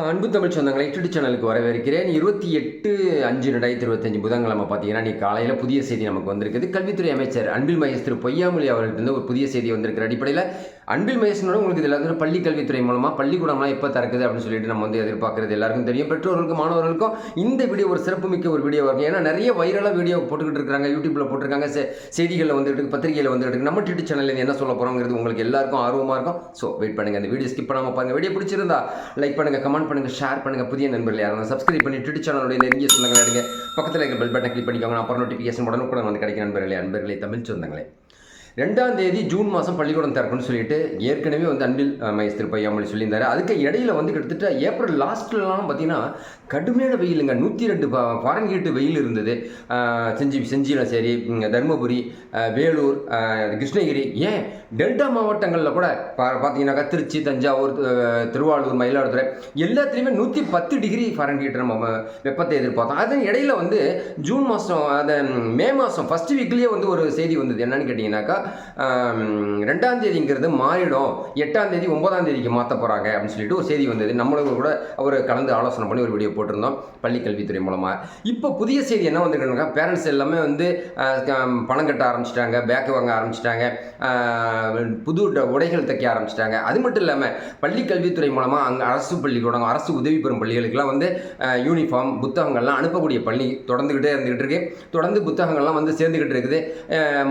அன்பு தமிழ் சொந்தங்களை யூடியூப் சேனலுக்கு வரவேற்கிறேன். இருபத்தி எட்டு அஞ்சு ரெண்டாயிரத்தி இருபத்தஞ்சு புதன்கிழமை பார்த்தீங்கன்னா நீ காலையில் புதிய செய்தி நமக்கு வந்திருக்குது. கல்வித்துறை அமைச்சர் அன்பில் மகேஷ் திரு பொய்யாமொழி அவர்கிட்ட ஒரு புதிய செய்தி வந்திருக்கிற அடிப்படையில் அன்பில் மகேஷனோட உங்களுக்கு இதில் வந்து பள்ளி கல்வித்துறை மூலமாக பள்ளிக்கூடம்லாம் எப்போ திறக்குது அப்படின்னு சொல்லிட்டு நம்ம வந்து எதிர்பார்க்குறது எல்லாருக்கும் தெரியும். பெற்றோர்களுக்கும் மாணவர்களுக்கும் இந்த வீடியோ ஒரு சிறப்புமிக்க ஒரு வீடியோ இருக்கும் ஏன்னா நிறைய வைரலாக வீடியோ போட்டுக்கிட்டு இருக்காங்க யூடியூப்பில் போட்டிருக்காங்க செய்திகளில் வந்துட்டு பத்திரிகையில் வந்துட்டு நம்ம யூடியூப் சேனலில் என்ன சொல்ல போகிறோங்கிறது உங்களுக்கு எல்லாருக்கும் ஆர்வமாக இருக்கும். ஸோ வெயிட் பண்ணுங்கள் இந்த வீடியோ ஸ்கிப் பண்ணாமல் பாருங்கள் வீடியோ பிடிச்சிருந்தா லைக் பண்ணுங்க கமெண்ட் பண்ணுங்க ஷேர் பண்ணுங்க. புதிய நண்பர்கள் யாரும் சப்ஸ்கிரைப் பண்ணி ட்விட்டர் சேனலுடைய நெருங்கிய சொல்லுங்க எடுங்க பக்கத்தில் இருக்கிற பெல் பட்டன் கிளிக் பண்ணிக்கோங்க. அப்புறம் நோட்டிஃபிகேஷன் உடனுக்குடன் வந்து கிடைக்கும் நண்பர்களே அன்பர்களே தமிழ் சொந்தங்களே. ரெண்டாம் தேதி ஜூன் மாதம் பள்ளிக்கூடம் திறக்கணும்னு சொல்லிட்டு ஏற்கனவே வந்து அன்பில் மைஸ்திரி மகேஷ் திருப்பையாமொழி சொல்லியிருந்தாரு. அதுக்கு இடையில வந்து கிட்டத்தட்ட ஏப்ரல் லாஸ்ட்லலாம் பார்த்தீங்கன்னா கடுமையான வெயிலுங்க. நூற்றி ரெண்டு ஃபாரன்ஹீட் வெயில் இருந்தது. செஞ்சி செஞ்சியில் சரி தருமபுரி வேலூர் கிருஷ்ணகிரி. ஏன்? டெல்டா மாவட்டங்களில் கூட பா பார்த்தீங்கன்னாக்கா திருச்சி தஞ்சாவூர் திருவாரூர் மயிலாடுதுறை எல்லாத்துலேயுமே நூற்றி பத்து டிகிரி ஃபாரன்ஹீட் நம்ம வெப்பத்தை எதிர்பார்த்தோம். அதன் இடையில வந்து ஜூன் மாதம் அதை மே மாதம் ஃபஸ்ட் வீக்லேயே வந்து ஒரு செய்தி வந்தது. என்னன்னு கேட்டிங்கன்னாக்கா ரெண்டாம் தேதிங்கிறது மாறிடும். எட்டாம் தேதி ஒன்பதாம் தேதிக்கு மாற்ற போகிறாங்க அப்படின்னு சொல்லிட்டு ஒரு செய்தி வந்தது. நம்மளும் கூட அவர் கலந்து ஆலோசனை பண்ணி ஒரு வீடியோ போட்டிருந்தோம் பள்ளிக்கல்வித்துறை மூலமாக இப்போ புதிய செய்தி என்ன வந்திருக்குனாக்கா பேரண்ட்ஸ் எல்லாமே வந்து க- பணம் கட்ட ஆரம்பிச்சிட்டாங்க பேக்கு வாங்க ஆரம்பிச்சிட்டாங்க புது உடைகள் தைக்க ஆரம்பிச்சிட்டாங்க. அது மட்டும் இல்லாமல் பள்ளி கல்வித்துறை மூலமாக அங்கே அரசு பள்ளிக்கூடம் அரசு உதவி பெறும் பள்ளிகளுக்கெல்லாம் வந்து யூனிஃபார்ம் புத்தகங்கள்லாம் அனுப்பக்கூடிய பள்ளி தொடர்ந்துக்கிட்டே இருந்துக்கிட்டு இருக்கு. தொடர்ந்து புத்தகங்கள்லாம் வந்து சேர்ந்துக்கிட்டு இருக்குது.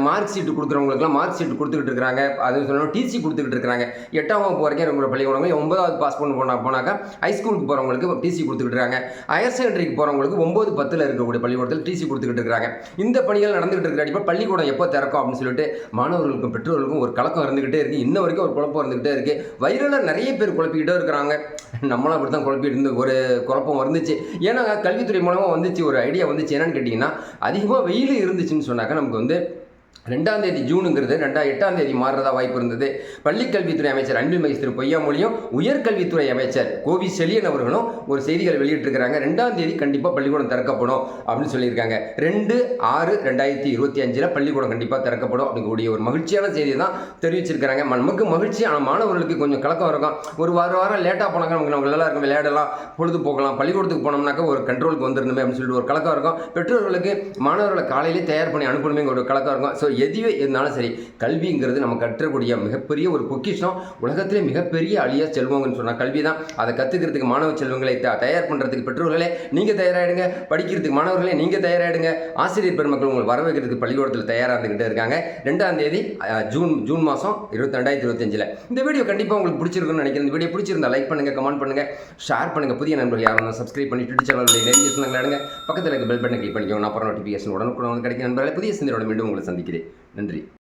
மார்க் ஷீட் அவங்களுக்குலாம் மார்க் ஷீட் கொடுத்துக்கிட்டு இருக்கிறாங்க. அது சொல்லணும் டிசி கொடுத்துக்கிட்டு இருக்கிறாங்க. எட்டாம் வகுப்பு வரைக்கும் இருக்கிற பள்ளிக்கூடங்கள் ஒன்பதாவது பாஸ் பண்ண போனா போனாக்கா ஹைஸ்கூலுக்கு போகிறவங்களுக்கு டிசி கொடுத்துக்கிட்டு இருக்காங்க ஹையர் செகண்டரிக்கு போகிறவங்களுக்கு ஒம்பது பத்தில் இருக்கக்கூடிய பள்ளிக்கூடத்தில் டிசி கொடுத்துக்கிட்டு இருக்கிறாங்க. இந்த பணிகள் நடந்துகிட்டு இருக்கிற அடிப்படை பள்ளிக்கூடம் எப்போ திறக்கும் அப்படின்னு சொல்லிட்டு மாணவர்களுக்கும் பெற்றோர்களுக்கும் ஒரு கலக்கம் இருந்துகிட்டே இருக்குது இன்ன வரைக்கும் ஒரு குழப்பம் இருந்துகிட்டே இருக்குது வைரலாக நிறைய பேர் குழப்பிக்கிட்டே இருக்கிறாங்க. நம்மளும் அப்படி தான் குழப்பிட்டு இருந்து ஒரு குழப்பம் வந்துச்சு. ஏன்னா கல்வித்துறை மூலமாக வந்துச்சு ஒரு ஐடியா வந்துச்சு. என்னன்னு கேட்டிங்கன்னா அதிகமாக வெயில் இருந்துச்சுன்னு சொன்னாக்கா நமக்கு வந்து ரெண்டாம் தேதி ஜூனுங்கிறது ரெண்டா எட்டாம் தேதி மாறுறதா வாய்ப்பு இருந்தது. பள்ளிக்கல்வித்துறை அமைச்சர் அன்பில் திரு பொய்யாமொழியும் உயர்கல்வித்துறை அமைச்சர் கோவி செழியன் அவர்களும் ஒரு செய்திகள் வெளியிட்டிருக்கிறாங்க. ரெண்டாம் தேதி கண்டிப்பாக பள்ளிக்கூடம் திறக்கப்படும் அப்படின்னு சொல்லியிருக்காங்க. ரெண்டு ஆறு ரெண்டாயிரத்தி இருபத்தி அஞ்சில் பள்ளிக்கூடம் கண்டிப்பாக திறக்கப்படும் அப்படிங்கக்கூடிய ஒரு மகிழ்ச்சியான செய்தி தான் தெரிவிச்சிருக்கிறாங்க நமக்கு மகிழ்ச்சி ஆனால் மாணவர்களுக்கு கொஞ்சம் கலக்கம் இருக்கும். ஒரு வாரம் வாரம் லேட்டாக போனாங்க நமக்கு நம்ம நல்லா இருக்கும். விளையாடலாம் பொழுது போகலாம் பள்ளிக்கூடத்துக்கு போனோம்னாக்கா ஒரு கண்ட்ரோலுக்கு வந்துருந்தோமே அப்படின்னு சொல்லிட்டு ஒரு கலக்கம் இருக்கும். பெற்றோர்களுக்கு மாணவர்களை காலையிலே தயார் பண்ணி அனுப்பணுமே ஒரு கலக்கம் இருக்கும். ஸோ எதுவே இருந்தாலும் சரி கல்விங்கிறது நம்ம கற்றக்கூடிய மிகப்பெரிய ஒரு பொக்கிஷம். உலகத்திலே மிகப்பெரிய அழியா செல்வங்கன்னு சொன்னால் கல்வி தான் அதை கற்றுக்கிறதுக்கு மாணவ செல்வங்களை த- தயார் பண்ணுறதுக்கு பெற்றோர்களே நீங்கள் தயாராகிடுங்க படிக்கிறதுக்கு மாணவர்களே நீங்கள் தயாராகிடுங்க ஆசிரியர் பெருமக்கள் உங்களை வர வைக்கிறதுக்கு பள்ளிக்கூடத்தில் தயாராக இருந்துக்கிட்டே இருக்காங்க. ரெண்டாம் தேதி ஜூன் ஜூன் மாதம் இருபத்தி ரெண்டாயிரத்தி இருபத்தஞ்சில் இந்த வீடியோ கண்டிப்பாக உங்களுக்கு பிடிச்சிருக்குன்னு நினைக்கிறேன். இந்த வீடியோ பிடிச்சிருந்தா லைக் பண்ணுங்கள் கமெண்ட் பண்ணுங்கள் ஷேர் பண்ணுங்கள் புதிய நண்பர்கள் யாரும் சப்ஸ்கிரைப் பண்ணி ட்விட்டர் சேனலுடைய நெருங்கிய சொன்னாங்க பக்கத்தில் இருக்க பெல் பட்டன் கிளிக் பண்ணிக்கோங்க. அப்புறம் நோட்டிஃபிகேஷன் உடனுக்குடன் வந்து கிடைக்கும். நண்பர்களை புதிய சிந்தனையோட மீண்டும் உங்களை சந்திக்கிறேன். நன்றி.